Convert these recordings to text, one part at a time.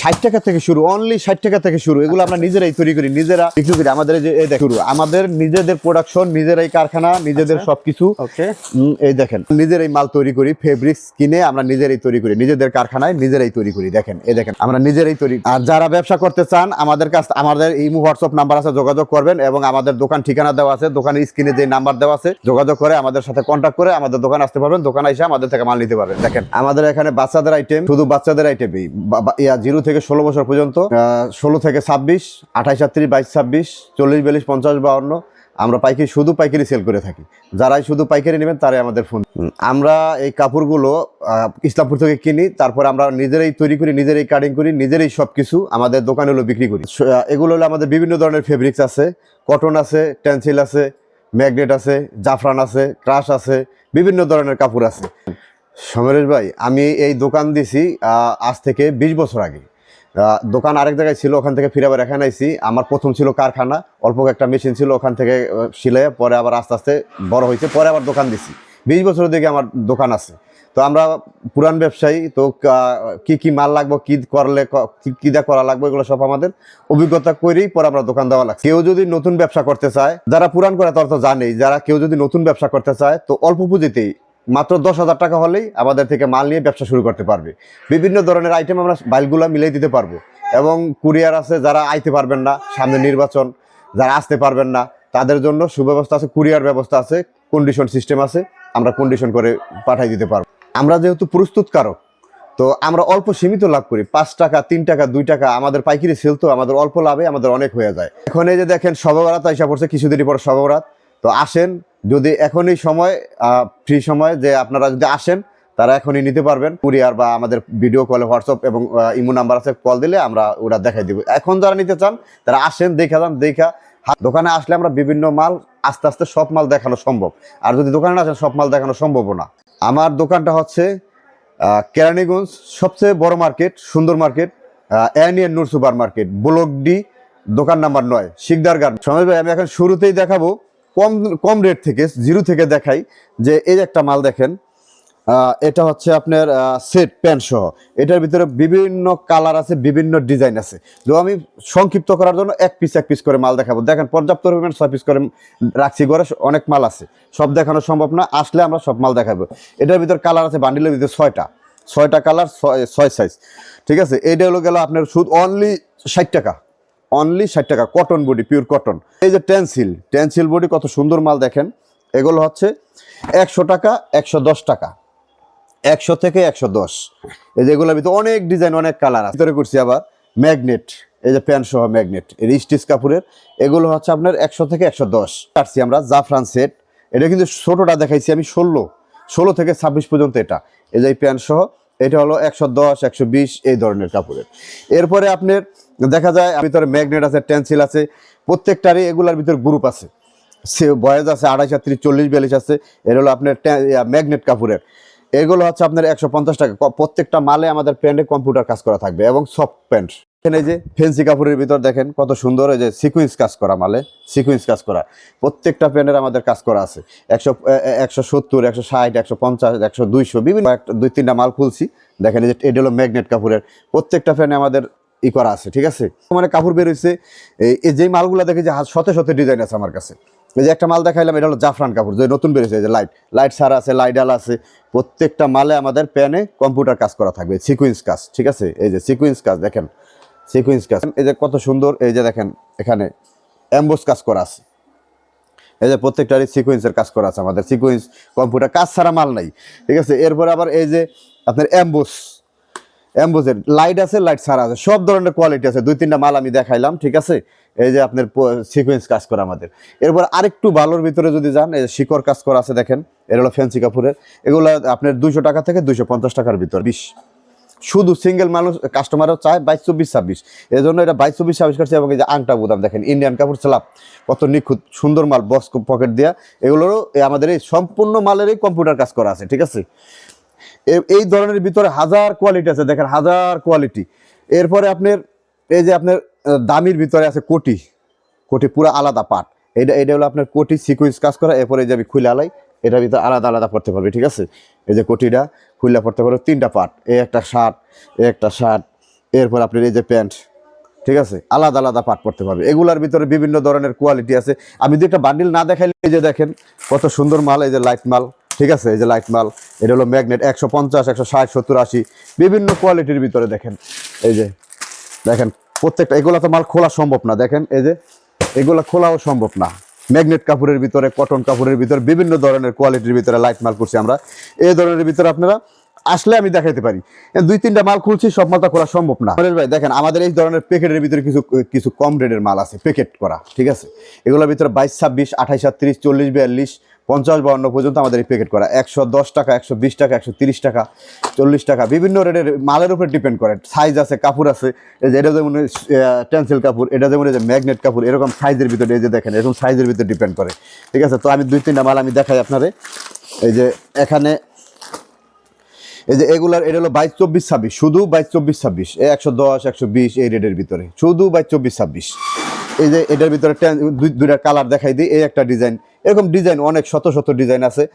ষাট টাকা থেকে শুরু অনলি ষাট টাকা থেকে শুরু। এগুলো আমরা নিজেরাই তৈরি করি নিজেরা বিক্রি করি আমাদের যে শুরু আমাদের নিজেদের প্রোডাকশন নিজেরাই কারখানা নিজেদের সবকিছু। এই দেখেন নিজেরাই মাল তৈরি করি ফেব্রিক্স কিনে আমরা নিজেরাই তৈরি করি নিজেদের কারখানায় নিজেরাই তৈরি করি দেখেন এই দেখেন আমরা নিজেরাই তৈরি। আর যারা ব্যবসা করতে চান আমাদের কাছ আমাদের ইমো হোয়াটসঅ্যাপ নাম্বার আছে যোগাযোগ করবেন এবং আমাদের দোকান ঠিকানা দেওয়া আছে দোকানের স্ক্রিনে যে নাম্বার দেওয়া আছে যোগাযোগ করে আমাদের সাথে কন্ট্যাক্ট করে আমাদের দোকান আসতে পারবেন দোকান এসে আমাদের থেকে মাল নিতে পারবেন। দেখেন আমাদের এখানে বাচ্চাদের আইটেম শুধু বাচ্চাদের আইটেমই জিরো থেকে ষোলো বছর পর্যন্ত। ষোলো থেকে ছাব্বিশ, আঠাইশ, আটত্রিশ, বাইশ, ছাব্বিশ, চল্লিশ, বিয়াল্লিশ, পঞ্চাশ, বাউন্ন, আমরা পাইকারি, শুধু পাইকারি সেল করে থাকি। যারাই শুধু পাইকারি নেবেন, তারাই আমাদের ফোন আমরা এই কাপড়গুলো ইসলামপুর থেকে কিনি, তারপর আমরা নিজেরাই তৈরি করি, নিজেরাই কাটিং করি, নিজেরাই সব কিছু আমাদের দোকানে হলো বিক্রি করি। এগুলো হলো আমাদের বিভিন্ন ধরনের ফেব্রিক্স আছে। কটন আছে টেন্সিল আছে ম্যাগনেট আছে জাফরান আছে ক্রাশ আছে, বিভিন্ন ধরনের কাপড় আছে। সমরেশ ভাই, আমি এই দোকান দিছি আজ থেকে বিশ বছর আগে। দোকান আরেক জায়গায় ছিল, ওখান থেকে ফিরে আবার এখানে আইছি। আমার প্রথম ছিল কারখানা, অল্প একটা মেশিন ছিল ওখান থেকে সিলে পরে আবার আস্তে আস্তে বড় হয়েছে, পরে আবার দোকান দিছি। বিশ বছর থেকে আমার দোকান আছে। তো আমরা পুরান ব্যবসায়ী, তো কি কি মাল লাগবে, কি করলে কি দা করা লাগবে, এগুলো সব আমাদের অভিজ্ঞতা করেই পরে আমরা দোকান দেওয়া লাগছে। কেউ যদি নতুন ব্যবসা করতে চায়, যারা পুরান করে তারা তো জানেই, যারা কেউ যদি নতুন ব্যবসা করতে চায়, তো অল্প পুঁজিতেই মাত্র দশ হাজার টাকা হলেই আমাদের থেকে মাল নিয়ে ব্যবসা শুরু করতে পারবে। বিভিন্ন ধরনের আইটেম আমরা বাইলগুলো মিলিয়ে দিতে পারব। এবং কুরিয়ার আছে, যারা আইতে পারবেন না, সামনে নির্বাচন, যারা আসতে পারবেন না, তাদের জন্য সুব্যবস্থা আছে, কুরিয়ার ব্যবস্থা আছে কন্ডিশন সিস্টেম আছে, আমরা কন্ডিশন করে পাঠাই দিতে পারব। আমরা যেহেতু প্রস্তুতকারক, তো আমরা অল্প সীমিত লাভ করি। পাঁচ টাকা, তিন টাকা, দুই টাকা, আমাদের পাইকারি সেল তো আমাদের অল্প লাভে আমাদের অনেক হয়ে যায়। এখন এই যে দেখেন সবরাত আইসা পড়ছে কিছুদিনই পর সবরাত তো আসেন, যদি এখনই সময় ফ্রি সময় যে আপনারা যদি আসেন, তারা এখনই নিতে পারবেন। কুরিয়ার বা আমাদের ভিডিও কলে হোয়াটসঅ্যাপ এবং ইমো নাম্বার আছে কল দিলে আমরা ওরা দেখাই দিব। এখন যারা নিতে চান, তারা আসেন, দেখা যান, দেখা দোকানে আসলে আমরা বিভিন্ন মাল, আস্তে আস্তে সব মাল দেখানো সম্ভব। আর যদি দোকানে না আসেন, সব মাল দেখানো সম্ভব না। আমার দোকানটা হচ্ছে কেরানীগঞ্জ, সবচেয়ে বড় মার্কেট সুন্দর market এনিয়ান Noor super market block D, দোকান নাম্বার নয় শিকদার গার্ড সময় ভাই, আমি এখন শুরুতেই দেখাবো। কম কম রেট থেকে জিরো থেকে দেখাই যে এই একটা মাল দেখেন এটা হচ্ছে আপনার সেট প্যান্ট সহ। এটার ভিতরে বিভিন্ন কালার আছে, বিভিন্ন ডিজাইন আছে। তো আমি সংক্ষিপ্ত করার জন্য এক পিস এক পিস করে মাল দেখাবো। দেখেন, পর্যাপ্ত পরিমাণ ছয় পিস করে রাখছি, ঘরে অনেক মাল আছে। সব দেখানো সম্ভব না, আসলে আমরা সব মাল দেখাবো। এটার ভিতর কালার আছে বান্ডিলের ভিতরে ছয়টা। ছয়টা কালার ছয় ছয় সাইজ ঠিক আছে? এইটা হলো গেল আপনার সুদ অনলি ষাট টাকা। অনলি ষাট টাকা কটন বডি পিওর কটন এই যে টেন্সিল টেন্সিল বডি কত সুন্দর মাল দেখেন। এগুলো হচ্ছে একশো টাকা, একশো দশ টাকা। একশো থেকে একশো দশ। এই যে এগুলোর ভিতরে অনেক ডিজাইন অনেক কালার আছে। ভিতরে করছি আবার ম্যাগনেট এই যে প্যান্ট সহ ম্যাগনেট এর স্টিচ কাপড়ের। এগুলো হচ্ছে আপনার একশো থেকে একশো দশ। কাটছি আমরা জাফরান সেট এটা কিন্তু ছোটোটা দেখাইছি আমি ষোলো। ষোলো থেকে ছাব্বিশ পর্যন্ত এটা। এই যে এই প্যান্ট সহ এটা হলো একশো দশ, একশো বিশ এই ধরনের কাপড়ের। এরপরে আপনার দেখা যায় ভিতরে ম্যাগনেট আছে, টেন্সিল আছে, প্রত্যেকটারই এগুলার ভিতরে গ্রুপ আছে। সে বয়েজ আছে আড়াইশ, ত্রিশ, চল্লিশ, বিয়াল্লিশ আছে এর হলো আপনার ম্যাগনেট কাপড়ের। এগুলো হচ্ছে আপনার একশো পঞ্চাশ টাকা। প্রত্যেকটা মালে আমাদের প্যান্টে কম্পিউটার কাজ করা থাকবে এবং সফট প্যান্ট এখানে যে ফেন্সি কাপড়ের ভিতর দেখেন কত সুন্দর এই যে সিকুয়েন্স কাজ করা মালে সিকুয়েন্স কাজ করা। প্রত্যেকটা প্যান্টের আমাদের কাজ করা আছে। একশো একশো সত্তর, একশো ষাট, একশো পঞ্চাশ, একশো দুইশো, বিভিন্ন একটা- দুই, তিনটা মাল খুলছি। দেখেন এই যে এটা হলো ম্যাগনেট কাপড়ের। প্রত্যেকটা প্যান্টে আমাদের ই করা আছে, ঠিক আছে? মানে কাপড় বেরোইছে এই- যে মালগুলো দেখে যে শত শত ডিজাইন আছে আমার কাছে। এই যে একটা মাল দেখাইলাম, এটা হলো জাফরান কাপড়, যে নতুন বেরিয়েছে যে লাইট লাইট সার আছে লাইট লাইডাল আছে। প্রত্যেকটা মালে আমাদের প্যানে কম্পিউটার কাজ করা থাকবে সিকুয়েন্স কাজ, ঠিক আছে? এই যে সিকুয়েন্স কাজ, দেখেন। সিকুয়েন্স কাজ। এই যে কত সুন্দর, এই যে দেখেন এখানে অ্যাম্বোস কাজ করা আছে। এই যে প্রত্যেকটারই সিকুয়েন্সের কাজ করা আছে আমাদের, সিকুয়েন্স, কম্পিউটার, কাজ ছাড়া মাল নাই, ঠিক আছে? এরপরে আবার এই যে আপনার অ্যাম্বোস অ্যাম্বোসের লাইট আছে, লাইট ছাড়া আছে, সব ধরনের কোয়ালিটি আছে। দুই, তিনটা মাল আমি দেখাইলাম, ঠিক আছে? এই যে আপনার সিকোয়েন্স কাজ করা আমাদের। এরপর আরেকটু ভালোর ভিতরে যদি যান, এই যে শিকড় কাজ করা আছে দেখেন, এর হলো ফ্যান্সি কাপড়ের। এগুলো আপনার দুশো টাকা থেকে দুশো পঞ্চাশ টাকার ভিতর, বিশ। শুধু সিঙ্গেল মানুষ কাস্টমারও চায় বাইশ, চব্বিশ, ছাব্বিশ। এই জন্য এটা বাইশ, চব্বিশ, ছাব্বিশ করছে এবং এই যে আংটা বুদাম দেখেন ইন্ডিয়ান কাপড় স্ল্যাব কত নিখুঁত, সুন্দর মাল বক্স পকেট দেওয়া এগুলোরও আমাদের এই সম্পূর্ণ মালেরই কম্পিউটার কাজ করা আছে, ঠিক আছে? এই ধরনের ভিতরে হাজার কোয়ালিটি আছে, দেখেন, হাজার কোয়ালিটি এরপরে আপনার, এই যে আপনার দামির ভিতরে আছে কোটি। কোটি পুরো আলাদা পার্ট এটা এটা হলো আপনার কোটি সিকুয়েন্স কাজ করা, এরপরে যে আমি খুলে আলাই। এটার ভিতরে আলাদা আলাদা পড়তে পারবে, ঠিক আছে? এই যে কোটিটা খুলে পড়তে পারবে তিনটা পার্ট এই একটা শার্ট এই একটা শার্ট এরপর আপনার এই যে প্যান্ট ঠিক আছে? আলাদা আলাদা পার্ট পড়তে পারবে। এগুলার ভিতরে বিভিন্ন ধরনের কোয়ালিটি আছে। আমি যদি একটা বান্ডিল না দেখাইলে এই যে দেখেন, কত সুন্দর মাল, এই যে লাইট মাল, ঠিক আছে? এই যে লাইট মাল, এটা হলো ম্যাগনেট একশো পঞ্চাশ, একশো ষাট, সত্তর, আশি, বিভিন্ন কোয়ালিটির ভিতরে দেখেন। এই যে, দেখেন, প্রত্যেকটা, এগুলো তো মাল খোলা সম্ভব না, দেখেন, এই যে, এগুলো খোলাও সম্ভব না। ম্যাগনেট কাপড়ের ভিতরে, কটন কাপড়ের ভিতরে, বিভিন্ন ধরনের কোয়ালিটির ভিতরে লাইট মাল করছি আমরা। এ ধরনের ভিতরে আপনারা আসলে আমি দেখাইতে পারি। দুই তিনটা মাল খুলছি, সব মালটা করা সম্ভব না। ভাই, দেখেন, আমাদের এই ধরনের প্যাকেটের ভিতরে কিছু কিছু কম রেটের মাল আছে, প্যাকেট করা, ঠিক আছে? এগুলোর ভিতরে বাইশ, ছাব্বিশ, আঠাইশ ছাত্রিশ চল্লিশ, বিয়াল্লিশ পঞ্চাশ বাউন্ন পর্যন্ত আমাদের এই প্যাকেট করা। একশো দশ টাকা, একশো বিশ টাকা, একশো তিরিশ টাকা, চল্লিশ টাকা, বিভিন্ন রেটের মালের উপরে ডিপেন্ড করে। সাইজ আছে, কাপড় আছে এটা যেমন টেন্সিল কাপড়, এটা যেমন যে ম্যাগনেট কাপড়, এরকম সাইজের ভিতরে এই যে দেখেন, এরকম সাইজের ভিতরে ডিপেন্ড করে। ঠিক আছে? তো আমি দুই, তিনটা মাল আমি দেখাই আপনারে এই যে এখানে, এই যে এগুলার, এটা হলো বাইশ, চব্বিশ, ছাব্বিশ। শুধু বাইশ, চব্বিশ, ছাব্বিশ। একশো দশ, একশো বিশ, এই রেটের ভিতরে। শুধু বাইশ, চব্বিশ, ছাব্বিশ। এই যে এটার ভিতরে দুই- দুইটা কালার দেখাই দিই, এই একটা ডিজাইন এরকম ডিজাইন অনেক শত শত ডিজাইন আছে।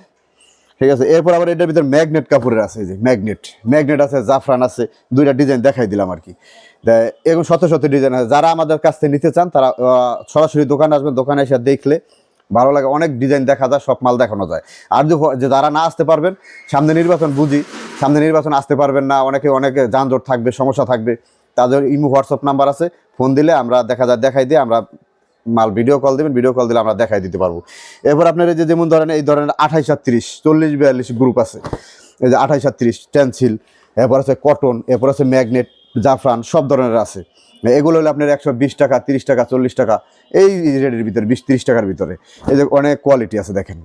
ঠিক আছে? এরপর আবার এটার ভিতরে ম্যাগনেট কাপড়ের আছে যে ম্যাগনেট ম্যাগনেট আছে, জাফরান আছে, দুইটা ডিজাইন দেখাই দিলাম আর কি। এরকম শত শত ডিজাইন আছে। যারা আমাদের কাছ থেকে নিতে চান, তারা সরাসরি দোকানে আসবেন, দোকানে এসে দেখলে ভালো লাগে, অনেক ডিজাইন দেখা যায়, সব মাল দেখানো যায়। আর যে যারা না আসতে পারবেন, সামনে নির্বাচন বুঝি, সামনে নির্বাচন আসতে পারবেন না, অনেকে, অনেক যানজট থাকবে, সমস্যা থাকবে, তাদের ইমো, হোয়াটসঅ্যাপ নাম্বার আছে। ফোন দিলে আমরা দেখা যায়, দেখাই দিয়ে আমরা মাল ভিডিও কল দিবেন ভিডিও কল দিলে আমরা দেখাই দিতে পারব। এরপর আপনার এই যে যেমন ধরেন, এই ধরনের আঠাইশ আটত্রিশ চল্লিশ বিয়াল্লিশ গ্রুপ আছে। এই যে আঠাইশ আটত্রিশ টেন্সিল এরপর আছে কটন এরপর আছে ম্যাগনেট জাফরান, সব ধরনের আছে। এগুলো হলো আপনার একশো বিশ টাকা, তিরিশ টাকা, চল্লিশ টাকা, এই রেটের ভিতরে, বিশ তিরিশ টাকার ভিতরে। এই যে অনেক কোয়ালিটি আছে দেখেন।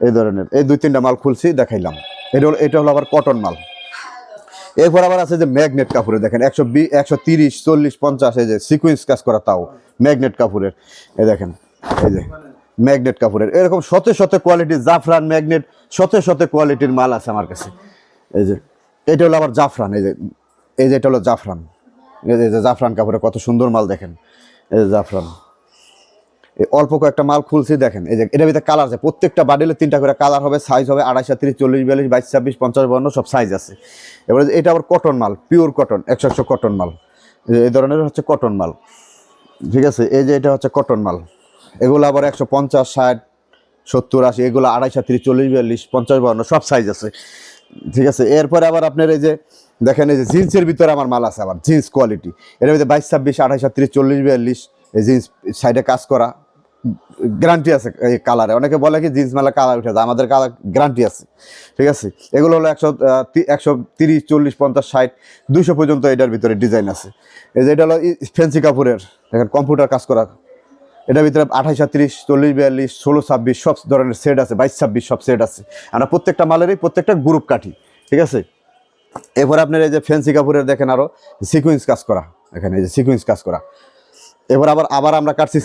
এই ধরনের, এই দুই তিনটা মাল খুলছি, দেখাইলাম। এটা হলো এটা হলো আবার কটন মাল। এরপর আবার আছে যে ম্যাগনেট কাপড়ে দেখেন একশো বি, একশো তিরিশ, চল্লিশ, পঞ্চাশ, এই যে সিকুয়েন্স কাজ করা তাও, ম্যাগনেট কাপড়ের এই দেখেন, এই যে ম্যাগনেট কাপড়ের এরকম শতে শতে কোয়ালিটি জাফরান ম্যাগনেট, শতে শতে কোয়ালিটির মাল আছে আমার কাছে। এই যে, এটা হলো আবার জাফরান, এই যে এই যে এটা হলো জাফরান। এই যে- জাফরান কাপড়ের কত সুন্দর মাল দেখেন। এই যে জাফরান। অল্প কয়েকটা মাল খুলছি, দেখেন, এই যে এটার ভিতরে কালার আছে। প্রত্যেকটা বাডিলে তিনটা করে কালার হবে সাইজ হবে আড়াইশ, তিরিশ, চল্লিশ, বিয়াল্লিশ, বাইশ, ছাব্বিশ, পঞ্চাশ বান্ন সব সাইজ আছে। এবারে এটা আবার কটন মাল পিওর কটন একশো একশো কটন মাল। এই ধরনের হচ্ছে কটন মাল। ঠিক আছে? এই যে এটা হচ্ছে কটন মাল। এগুলো আবার একশো পঞ্চাশ, ষাট, সত্তর, আশি, এগুলো আড়াইশো, তিরিশ, চল্লিশ, বিয়াল্লিশ, পঞ্চাশ বান্ন সব সাইজ আছে। ঠিক আছে? এরপরে আবার আপনার এই যে, দেখেন এই যে জিন্সের ভিতরে আমার মাল আছে আবার জিন্স কোয়ালিটি এর ভিতরে বাইশ, ছাব্বিশ আঠাইশ তিরিশ, চল্লিশ, বিয়াল্লিশ, এই জিন্স সাইডে কাজ করা। গ্যারান্টি আছে এই কালারে। অনেকে বলে কি জিন্স মেলা কালার উঠে যায়, আমাদের কালার গ্যারান্টি আছে, ঠিক আছে? এগুলো হলো একশো একশো তিরিশ, চল্লিশ, পঞ্চাশ, ষাট, দুইশো পর্যন্ত এটার ভিতরে ডিজাইন আছে। এই যে এটা হলো ফেন্সি কাপড়ের, দেখেন কম্পিউটার কাজ করা। এটার ভিতরে আঠাইশ তিরিশ চল্লিশ, বিয়াল্লিশ, ষোলো, ছাব্বিশ, সব ধরনের সেট আছে, বাইশ, ছাব্বিশ, সব সেট আছে। আমরা প্রত্যেকটা মালেরই প্রত্যেকটা গ্রুপ কাটি, ঠিক আছে? এরপর আপনার এই যে ফ্যান্সি কাপড়ের দেখেন আরও সিকুয়েন্স কাজ করা, এখানে এই যে সিকুয়েন্স কাজ করা। এবার আবার আবার আমরা কাটছি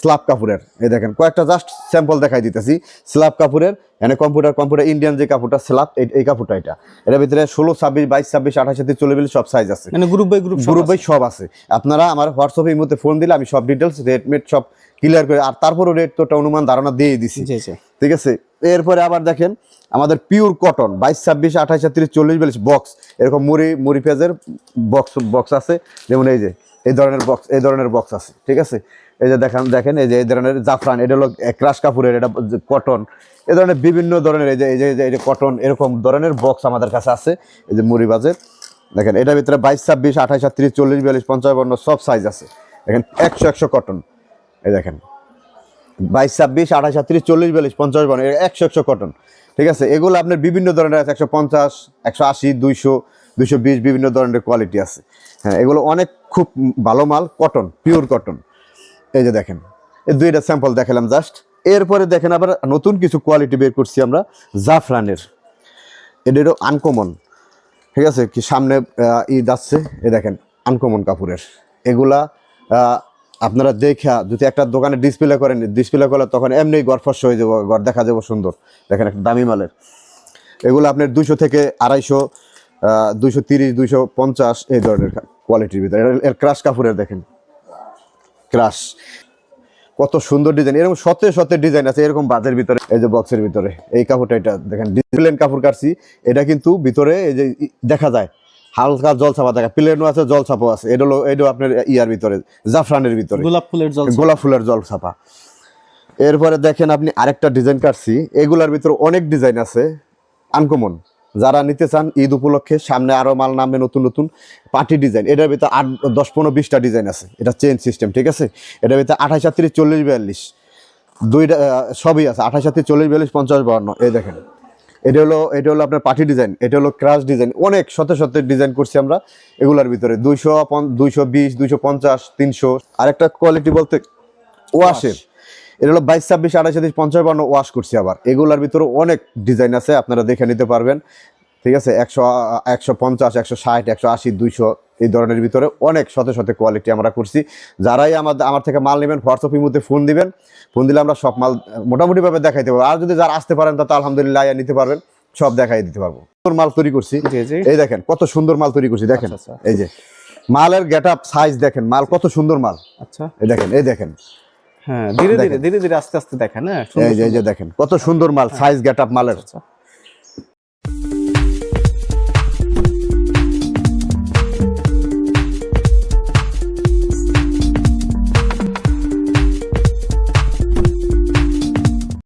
স্ল্যাব কাপড়ের এই দেখেন কয়েকটা জাস্ট স্যাম্পল দেখাই দিতেছি। স্ল্যাব কাপড়ের এখানে কম্পিউটার কম্পিউটার ইন্ডিয়ান যে কাপড়টা স্ল্যাব এই কাপড়টা এটা। এর ভিতরে ষোলো ছাব্বিশ বাইশ ছাব্বিশ আঠাশ সাথে চলে গেলে সব সাইজ আছে। মানে group by group group by সব আছে। আপনারা আমার হোয়াটসঅ্যাপে এই মধ্যে ফোন দিলে আমি সব ডিটেলস রেট মেট সব ক্লিয়ার করে আর তারপরও রেট তো অনুমান ধারণা দিয়ে দিছি। ঠিক আছে? এরপরে আবার দেখেন আমাদের পিওর কটন বাইশ ছাব্বিশ আঠাশ তিরিশ চল্লিশ বিয়াল্লিশ বক্স এরকম মুড়ি মুড়ি পেঁয়াজের বক্স বক্স আছে। যেমন এই যে এই ধরনের বক্স এই ধরনের বক্স আছে, ঠিক আছে? এই যে দেখেন দেখেন, এই যে এই ধরনের জাফরান, এটা হলো ক্রাশ কাপড়ের এটা কটন এই ধরনের বিভিন্ন ধরনের, এই যে এই যে, এই যে- কটন এরকম ধরনের বক্স আমাদের কাছে আছে, এই যে মুড়ি বাজের। দেখেন, এটার ভিতরে বাইশ, ছাব্বিশ আঠাশ তিরিশ চল্লিশ, বিয়াল্লিশ, পঞ্চাশ বান্ন সব সাইজ আছে। দেখেন, একশো একশো কটন এই দেখেন, বাইশ, ছাব্বিশ আঠাশ সাতত্রিশ চল্লিশ, বিয়াল্লিশ, পঞ্চাশ বান্ন একশো একশো কটন ঠিক আছে? এগুলো আপনার বিভিন্ন ধরনের আছে, একশো পঞ্চাশ, একশো আশি, দুইশো দুইশো বিশ বিভিন্ন ধরনের কোয়ালিটি আছে। হ্যাঁ এগুলো অনেক খুব ভালো মাল কটন পিওর কটন এই যে দেখেন, এই দুইটা স্যাম্পল দেখালাম জাস্ট এরপরে দেখেন আবার নতুন কিছু কোয়ালিটি বের করছি আমরা, জাফরানের। এটারও আনকমন ঠিক আছে? কি সামনে ঈদ আসছে, এ দেখেন আনকমন কাপড়ের। এগুলা আপনারা দেখা, যদি একটা দোকানে ডিসপ্লে করেন ডিসপ্লে করলে তখন এমনি গড়ফস হয়ে যাব ঘর দেখা যাব সুন্দর। দেখেন একটা দামি মালের। এগুলো আপনার দুশো থেকে আড়াইশো দুইশো তিরিশ দুইশো পঞ্চাশ এই ধরনের কোয়ালিটির ভিতরে। এর- ক্রাশ কাপড়ের দেখেন। ক্রাশ কত সুন্দর ডিজাইন এরকম শতে শতে ডিজাইন আছে এরকম বাজের ভিতরে এই যে বক্সের ভিতরে। এই কাপড়টা এটা দেখেন ডিসপ্লেন কাপড় কাটছি। এটা কিন্তু ভিতরে এই যে দেখা যায় হালকা জল ছাপা দেখা প্লেনও আছে জল ছাপও আছে। এটা হলো এটা আপনার ইয়ার ভিতরে জাফরানের ভিতরে। গোলাপ ফুলের জল গোলাপ ফুলের জল ছাপা এরপরে দেখেন আপনি আরেকটা ডিজাইন কাটছি। এগুলার ভিতরে অনেক ডিজাইন আছে। আনকমন যারা নিতে চান ঈদ উপলক্ষে, সামনে আরও মাল নামবে নতুন নতুন পার্টি ডিজাইন। এটার ভিতরে আট, দশ, পনেরো, বিশটা ডিজাইন আছে। এটা চেন সিস্টেম ঠিক আছে? এটার ভিতরে আঠাশ, আটত্রিশ, চল্লিশ, বিয়াল্লিশ। দুইটা সবই আছে। আঠাশ, আটত্রিশ, চল্লিশ, বিয়াল্লিশ, পঞ্চাশ, বাহান্ন। এই দেখেন। এটা হলো এটা হলো আপনার পার্টি ডিজাইন। এটা হলো ক্রাশ ডিজাইন অনেক শত শত ডিজাইন করছি আমরা এগুলার ভিতরে। দুইশো দুইশো বিশ, দুইশো পঞ্চাশ, তিনশো। আরেকটা কোয়ালিটি বলতে ওয়াশের এটা হলো বাইশ ছাব্বিশ আঠাশ সাতাশ পঞ্চাশ বান্ন ওয়াশ করছি আবার। এগুলার ভিতরে অনেক ডিজাইন আছে আপনারা দেখে নিতে পারবেন। ঠিক আছে? একশো একশো পঞ্চাশ একশো ষাট একশো আশি দুইশো এই ধরনের ভিতরে অনেক শত শত কোয়ালিটি আমরা করছি। যারাই আমাদের আমার থেকে মাল নেবেন হোয়াটসঅ্যাপ মধ্যে ফোন দিবেন। ফোন দিলে আমরা সব মাল মোটামুটিভাবে দেখাইতে পারব আর যদি যারা আসতে পারেন তা তো আলহামদুলিল্লাহ আইয়া নিতে পারবেন। সব দেখাই দিতে পারব। সুন্দর মাল তৈরি করছি। এই দেখেন কত সুন্দর মাল তৈরি করছি দেখেন। আচ্ছা, এই যে মালের গেট আপ সাইজ দেখেন মাল কত সুন্দর মাল। আচ্ছা। এই দেখেন এই দেখেন। হ্যাঁ ধীরে ধীরে ধীরে ধীরে আস্তে আস্তে দেখেন হ্যাঁ এই যে দেখেন কত সুন্দর মাল সাইজ গেট আপ মালের। আচ্ছা।